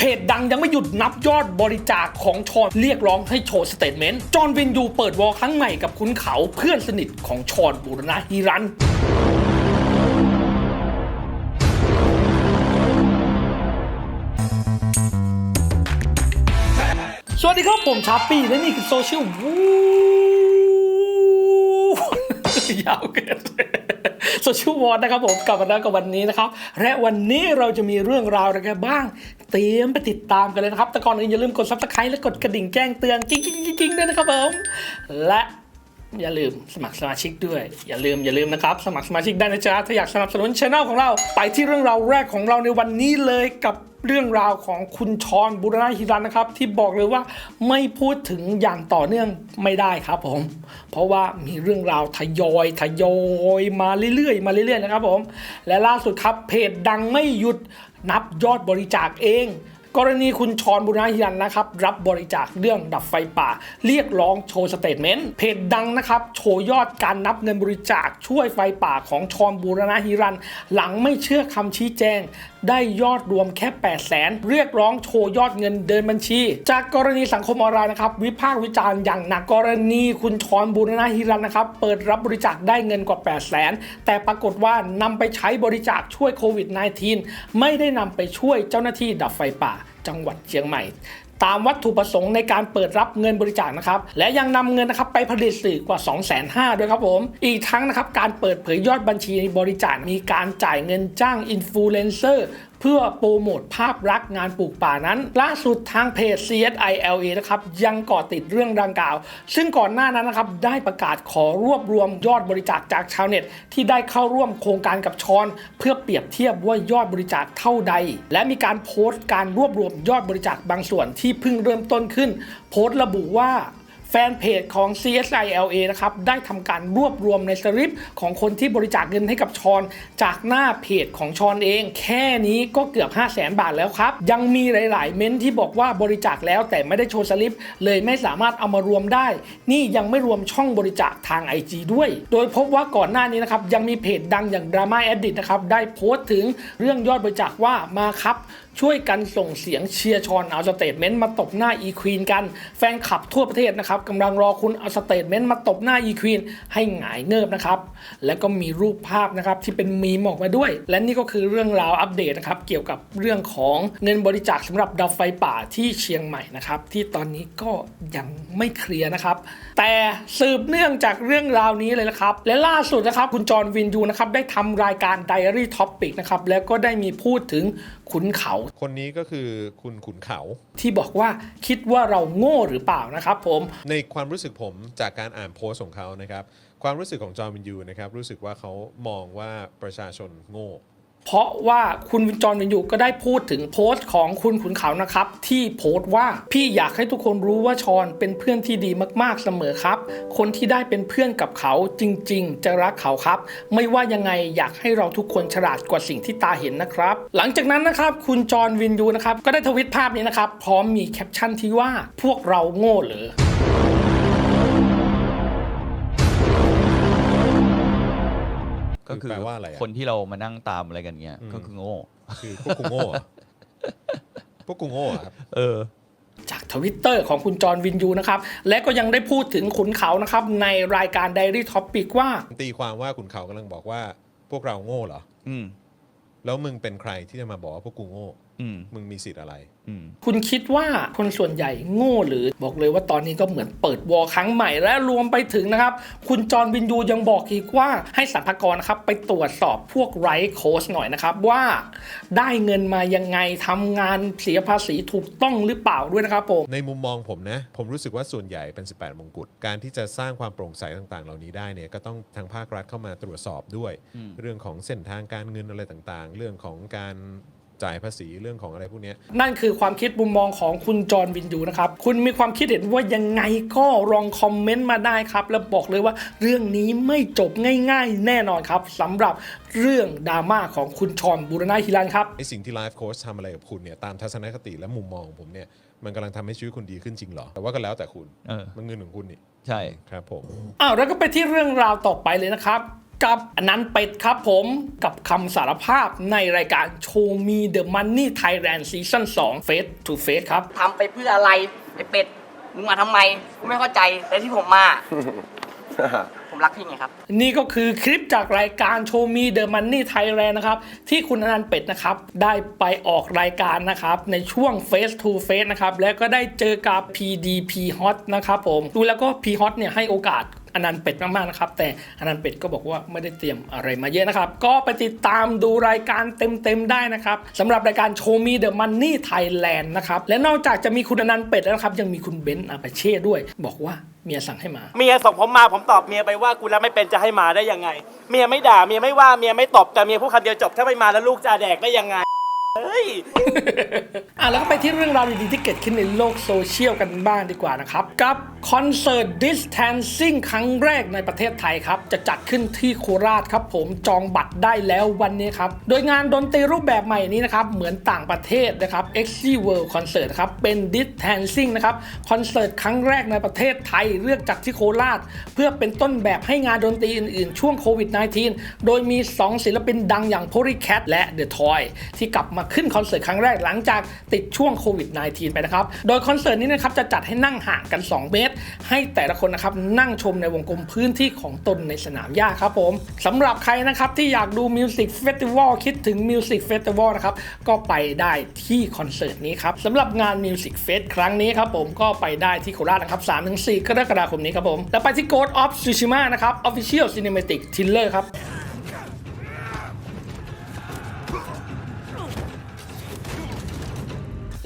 เพจดังยังไม่หยุดนับยอดบริจาคของชอนเรียกร้องให้โชว์สเตทเมนต์ จอห์นวินยูเปิดวอลครั้งใหม่กับคุณเขาเพื่อนสนิทของชอนบูรณะฮิรันสวัสดีครับผมชาปี้และนี่คือโซเชียลวูยาวเกินโซเชียลวอร์นะครับผมกลับมาแล้วกับวันนี้นะครับ และวันนี้เราจะมีเรื่องราวอะไรกันบ้าง เตรียมไปติดตามกันเลยนะครับ แต่ก่อนอื่นอย่าลืมกดซับสไครต์และกดกระดิ่งแจ้งเตือนกิ๊งกิ๊งๆด้วยนะครับผม และอย่าลืมสมัครสมาชิกด้วย อย่าลืมอย่าลืมนะครับ สมัครสมาชิกได้นะจ๊ะถ้าอยากสนับสนุนช่องของเรา ไปที่เรื่องราวแรกของเราในวันนี้เลยกับ เรื่องราวของคุณชอนบุรณะฮิรันนะครับ ที่บอกเลยว่าไม่พูดถึงอย่างต่อเนื่องไม่ได้ครับผม เพราะว่ามีเรื่องราวทยอยทยอยมาเรื่อยๆ มาเรื่อยๆนะครับผม และล่าสุดครับเพจดังไม่หยุดนับยอดบริจาคเอง กรณีคุณชอนบุรณะฮิรันนะครับรับบริจาคเรื่องดับไฟป่า เรียกร้องโชว์สเตทเมนต์เพจดังนะครับโชว์ยอดการนับเงินบริจาคช่วยไฟป่าของชอนบุรณะฮิรัน หลังไม่เชื่อคำชี้แจง ได้ยอดรวมแค่ 8 0 0แสนเรียกร้องโชว์ยอดเงินเดินบัญชี จากกรณีสังคมออนไลน์นะครับวิพากษ์วิจารณ์อย่างหนักกรณีคุณชอนบุรณะฮิรันนะครับเปิดรับบริจาคได้เงินกว่า 8 0 0แสนแต่ปรากฏว่านำไปใช้บริจาคช่วยโควิด -19 ไม่ได้นำไปช่วยเจ้าหน้าที่ดับไฟป่า จังหวัดเชียงใหม่ ตามวัตถุประสงค์ในการเปิดรับเงินบริจาคนะครับ และยังนำเงินนะครับไปผลิตสื่อกว่า 2 5 0 0 0ด้วยครับผม อีกทั้งนะครับการเปิดเผยยอดบัญชีบริจาคมีการจ่ายเงินจ้างอินฟลูเอนเซอร์เพื่อโปรโมทภาพลักษณ์งานปลูกป่านั้น ล่าสุดทางเพจ CSILA นะครับยังก่อติดเรื่องดังกล่าว ซึ่งก่อนหน้านั้นนะครับได้ประกาศขอรวบรวมยอดบริจาคจากชาวเน็ต ที่ได้เข้าร่วมโครงการกับชอน เพื่อเปรียบเทียบว่ายอดบริจาคเท่าใด และมีการโพสต์การรวบรวมยอดบริจาคบางส่วนที่เพิ่งเริ่มต้นขึ้น โพสต์ระบุว่า ฟนเพจของ CSILA นะครับ ได้ทำการรวบรวมในสลิปของคนที่บริจาคเงินให้กับชอน จากหน้าเพจของชอนเอง แค่นี้ก็เกือบ 5 0 0แสนบาทแล้วครับ ยังมีหลาย ๆ เม้นท์ที่บอกว่าบริจาคแล้วแต่ไม่ได้โชว์สลิป เลยไม่สามารถเอามารวมได้ นี่ยังไม่รวมช่องบริจาคทาง IG ด้วย โดยพบว่าก่อนหน้านี้นะครับยังมีเพจดังอย่าง Drama Edit นะครับได้โพสต์ถึงเรื่องยอดบริจาคว่ามาครับ ช่วยกันส่งเสียงเชียร์ชอนเอาสเตทเมนต์มาตบหน้าอีควีนกัน แฟนคลับทั่วประเทศนะครับกำลังรอคุณเอาสเตทเมนต์มาตบหน้าอีควีนให้หงายเงิบนะครับ แล้วก็มีรูปภาพนะครับที่เป็นมีมออกมาด้วย และนี่ก็คือเรื่องราวอัปเดตนะครับเกี่ยวกับเรื่องของเงินบริจาคสำหรับดับไฟป่าที่เชียงใหม่นะครับที่ตอนนี้ก็ยังไม่เคลียร์นะครับ แต่สืบเนื่องจากเรื่องราวนี้เลยนะครับ และล่าสุดนะครับคุณจอห์นวินยูนะครับได้ทำรายการ Diary Topic นะครับแล้วก็ได้มีพูดถึงขุนเขาคนนี้ก็คือคุณขุนเขา ที่บอกว่าคิดว่าเราโง่หรือเปล่านะครับผม ในความรู้สึกผมจากการอ่านโพสต์ของเขานะครับ ความรู้สึกของจอห์นวินยูนะครับ รู้สึกว่าเขามองว่าประชาชนโง่ เพราะว่าคุณจอห์นวินยูก็ได้พูดถึงโพสต์ของคุณขุนเขานะครับ ที่โพสต์ว่าพี่อยากให้ทุกคนรู้ว่าชอนเป็นเพื่อนที่ดีมากๆเสมอครับ คนที่ได้เป็นเพื่อนกับเขาจริง ๆ จะรักเขาครับ ไม่ว่ายังไงอยากให้เราทุกคนฉลาดกว่าสิ่งที่ตาเห็นนะครับ หลังจากนั้นนะครับคุณจอนวินยูนะครับก็ได้ทวิตภาพนี้นะครับพร้อมมีแคปชั่นที่ว่าพวกเราโง่เหรอ ก็คือแปลว่าอะไรอะคนที่เรามานั่งตามอะไรกันเงี้ยก็คือโง่ คือพวกกูโง่เหรอพวกกูโง่เหรอครับ เออ จากทวิตเตอร์ของคุณจอห์นวินยูนะครับ และก็ยังได้พูดถึงขุนเขานะครับ ในรายการ Diary Topic ว่า ตีความว่าขุนเขากำลังบอกว่า พวกเราโง่เหรอ อืม แล้วมึงเป็นใครที่จะมาบอกว่าพวกกูโง่ อืมมึงมีสิทธิ์อะไร อืมคุณคิดว่าคนส่วนใหญ่โง่หรือบอกเลยว่าตอนนี้ก็เหมือนเปิดวอลครั้งใหม่และรวมไปถึงนะครับ คุณจอห์นวินยูยังบอกอีกว่าให้สรรพากรนะครับไปตรวจสอบพวกไรโค้ชหน่อยนะครับ ว่าได้เงินมายังไงทำงานเสียภาษีถูกต้องหรือเปล่าด้วยนะครับผม ในมุมมองผมนะ ผมรู้สึกว่าส่วนใหญ่เป็น 18 มงกุฎการที่จะสร้างความโปร่งใสต่างๆ เหล่านี้ได้เนี่ยก็ต้องทางภาครัฐเข้ามาตรวจสอบด้วย เรื่องของเส้นทางการเงินอะไรต่างๆ เรื่องของการ จ่ายภาษีเรื่องของอะไรพวกเนี้ยนั่นคือความคิดมุมมองของคุณจอห์นวินยูนะครับ คุณมีความคิดเห็นว่ายังไงก็ลองคอมเมนต์มาได้ครับ แล้วบอกเลยว่าเรื่องนี้ไม่จบง่ายๆ แน่นอนครับสำหรับเรื่องดราม่าของคุณชอนบูรณะฮิรันครับไอสิ่งที่ไลฟ์โค้ชทำอะไรกับคุณเนี่ยตามทัศนคติและมุมมองของผมเนี่ยมันกำลังทำให้ชีวิตคุณดีขึ้นจริงเหรอ แต่ว่าก็แล้วแต่คุณเออมันเงินของคุณนี่ใช่ครับผมอ้าวแล้วก็ไปที่เรื่องราวต่อไปเลยนะครับ กับอนันต์เป็ดครับผมกับคำสารภาพในรายการ Show Me the Money Thailand Season 2 Face to Face ครับ ทำไปเพื่ออะไรไอ้เป็ดมึงมาทำไมกูไม่เข้าใจแต่ที่ผมมา ผมรักพี่ไงครับ นี่ก็คือคลิปจากรายการ Show Me the Money Thailand นะครับ ที่คุณอนันต์เป็ดนะครับ ได้ไปออกรายการนะครับ ในช่วง Face to Face นะครับ แล้วก็ได้เจอกับ PDP Hot นะครับผม ดูแล้วก็ P Hot เนี่ยให้โอกาส อนันต์เป็ดมากๆนะครับ แต่อนันต์เป็ดก็บอกว่าไม่ได้เตรียมอะไรมาเยอะนะครับ ก็ไปติดตามดูรายการเต็มๆได้นะครับสำหรับรายการ Show Me the Money Thailand นะครับ และนอกจากจะมีคุณอนันต์เป็ดแล้วนะครับ ยังมีคุณเบนซ์อาปาเช่ด้วย บอกว่าเมียสั่งให้มา เมียส่งผมมาผมตอบเมียไปว่ากูแล้วไม่เป็นจะให้มาได้ยังไง เมียไม่ด่าเมียไม่ว่าเมียไม่ตบแต่เมียพูดคำเดียวจบถ้าไม่มาแล้วลูกจะแดกได้ยังไง เฮ้ย อะแล้วก็ไปที่เรื่องราวดีๆที่เกิดขึ้นในโลกโซเชียลกันบ้างดีกว่านะครับ กับคอนเสิร์ต Distancing ครั้งแรกในประเทศไทยครับ จะจัดขึ้นที่โคราชครับผมจองบัตรได้แล้ววันนี้ครับ โดยงานดนตรีรูปแบบใหม่นี้นะครับ เหมือนต่างประเทศนะครับ x World Concert ครับ เป็น Distancing นะครับ คอนเสิร์ตครั้งแรกในประเทศไทยเลือกจากที่โคราช เพื่อเป็นต้นแบบให้งานดนตรีอื่นๆ ช่วงโควิด -19 โดยมี 2 ศิลปินดังอย่าง Polycat และ The Toy ที่กลับมาขึ้นคอนเสิร์ตครั้งแรกหลังจากติดช่วงโควิด -19 ไปนะครับ โดยคอนเสิร์ตนี้นะครับจะจัดให้นั่งห่างกัน 2 เมตร ให้แต่ละคนนะครับนั่งชมในวงกลมพื้นที่ของตนในสนามหญ้าครับผมสำหรับใครนะครับที่อยากดูมิวสิกเฟสติวัลคิดถึงมิวสิกเฟสติวัลนะครับก็ไปได้ที่คอนเสิร์ตนี้ครับสำหรับงานมิวสิกเฟสครั้งนี้ครับผมก็ไปได้ที่โคราชนะครับ3-4กรกฎาคมนี้ครับผมแล้วไปที่ Ghost of Tsushima นะครับ Official Cinematic Trailer ครับ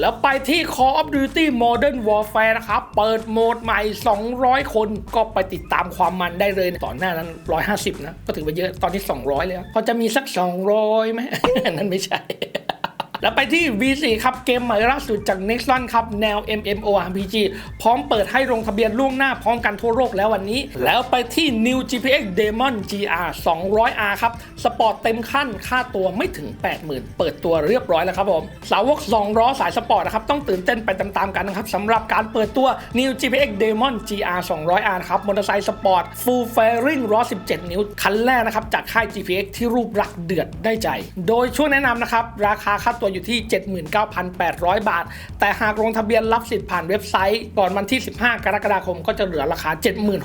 แล้วไปที่ Call of Duty Modern Warfare นะครับ เปิดโหมดใหม่ 200 คน ก็ไปติดตามความมันได้เลยตอนหน้านั้น 150 นะ ก็ถือว่าเยอะ ตอนที่ 200 เลยพอจะมีสัก 200ไหม นั่นไม่ใช่ แล้วไปที่ V4 ครับเกมใหม่ล่าสุดจาก Nexon ครับแนว MMORPG พร้อมเปิดให้ลงทะเบียนล่วงหน้าพร้อมกันทั่วโลกแล้ววันนี้ แล้วไปที่ New GPX Demon GR 200R ครับ สปอร์ตเต็มขั้นค่าตัวไม่ถึง 80,000 เปิดตัวเรียบร้อยแล้วครับผม สาวก2ล้อสายสปอร์ตนะครับ ต้องตื่นเต้นไปตามๆกันนะครับสำหรับการเปิดตัว New GPX Demon GR 200R นะครับมอเตอร์ไซค์สปอร์ต Full Fairing ล้อ17 นิ้วคันแรกนะครับจากค่าย GPX ที่รูปรักษ์เดือดได้ใจ โดยช่วงแนะนำนะครับราคาค่าตัวอยู่ที่ 79,800 บาท แต่หากลงทะเบียนรับสิทธิ์ผ่านเว็บไซต์ ก่อนวันที่ 15 กรกฎาคมก็จะเหลือราคา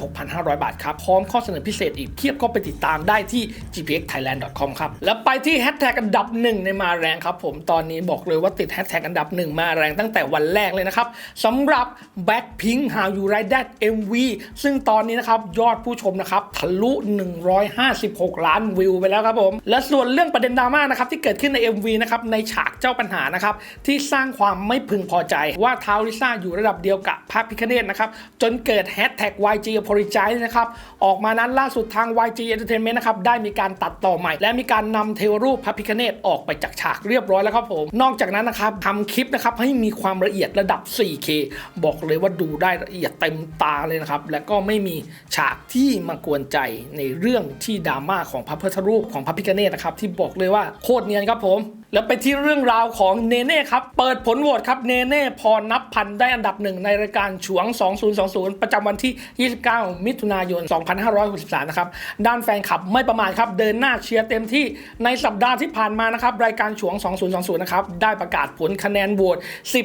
76,500 บาทครับ พร้อมข้อเสนอพิเศษอีกเทียบก็ไปติดตามได้ที่ gpxthailand.com ครับ แล้วไปที่แฮชแท็กอันดับหนึ่งในมาแรงครับผม ตอนนี้บอกเลยว่าติดแฮชแท็กอันดับหนึ่งมาแรงตั้งแต่วันแรกเลยนะครับสำหรับ Blackpink How You Like That MV ซึ่งตอนนี้นะครับยอดผู้ชมนะครับทะลุ 156 ล้านวิวไปแล้วครับผม และส่วนเรื่องประเด็นดราม่านะครับที่เกิดขึ้นใน MV นะครับในฉากเจ้าปัญหานะครับที่สร้างความไม่พึงพอใจว่าท้าวลิซ่าอยู่ระดับเดียวกับพระพิคเนตนะครับจนเกิดแฮชแท็ก YG Apologize นะครับออกมานั้นล่าสุดทาง YG Entertainment นะครับได้มีการตัดต่อใหม่ และมีการนำเทวรูปพระพิคเนตออกไปจากฉากเรียบร้อยแล้วครับผมนอกจากนั้นนะครับทำคลิปนะครับให้มีความละเอียดระดับ 4K บอกเลยว่าดูได้ละเอียดเต็มตาเลยนะครับและก็ไม่มีฉากที่มากวนใจในเรื่องที่ดราม่าของพระพุทธรูปของพระพิคเนตนะครับที่บอกเลยว่าโคตรเนียนครับผม แล้วไปที่เรื่องราวของเนเน่ครับ เปิดผลโหวตครับเนเน่พรนับพันได้อันดับหนึ่งในรายการฉวง 2020 ประจำวันที่ 29 มิถุนายน 2563 นะครับ ด้านแฟนคลับไม่ประมาทครับ เดินหน้าเชียร์เต็มที่ในสัปดาห์ที่ผ่านมานะครับ รายการฉวง 2020 นะครับ ได้ประกาศผลคะแนนโหวต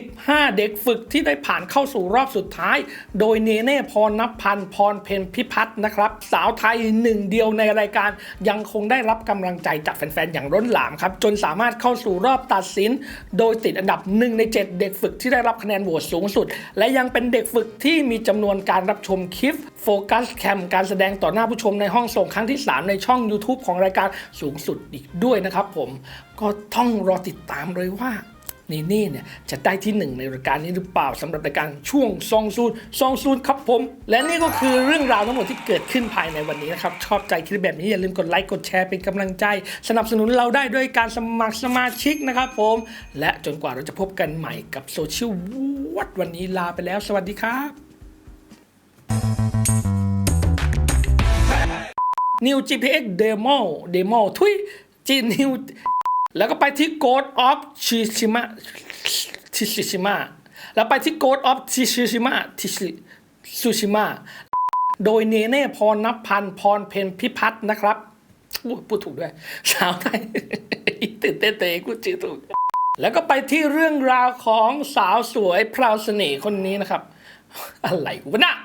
15 เด็กฝึกที่ได้ผ่านเข้าสู่รอบสุดท้าย โดยเนเน่พรนับพันพรเพนพิพัฒน์นะครับสาวไทยหนึ่งเดียวในรายการยังคงได้รับกำลังใจจากแฟนๆอย่างล้นหลามครับจนสามารถเข้าสู่รอบตัดสิน โดยติดอันดับ 1 ใน 7 เด็กฝึกที่ได้รับคะแนนโหวตสูงสุด และยังเป็นเด็กฝึกที่มีจำนวนการรับชมคลิปโฟกัสแคมการแสดงต่อหน้าผู้ชมในห้องส่งครั้งที่ 3 ในช่อง YouTube ของรายการสูงสุดอีกด้วยนะครับผมก็ต้องรอติดตามเลยว่า นี่นี่เนี่ยจะได้ที่หนึ่งในรายการนี้หรือเปล่าสำหรับรายการช่วงซองซูนซองซูนครับผม และนี่ก็คือเรื่องราวทั้งหมดที่เกิดขึ้นภายในวันนี้นะครับ ชอบใจคลิปแบบนี้อย่าลืมกดไลค์กดแชร์เป็นกำลังใจ สนับสนุนเราได้ด้วยการสมัครสมาชิกนะครับผม และจนกว่าเราจะพบกันใหม่กับโซเชียลวัดวันนี้ลาไปแล้ว สวัสดีครับ New GPX Demo Demo ทุยจี New แล้วก็ไปที่ Ghost of Tsushima Tsushima แล้วไปที่ Ghost of Tsushima Tsushima โดยเนเน่พรนับพันพรเพนพิพัฒน์นะครับพูดพูดถูกด้วย สาวไทยตื่นเต้นเตกูจือถูก แล้วก็ไปที่เรื่องราวของสาวสวยพราวเสน่ห์คนนี้นะครับ อะไรวะนะ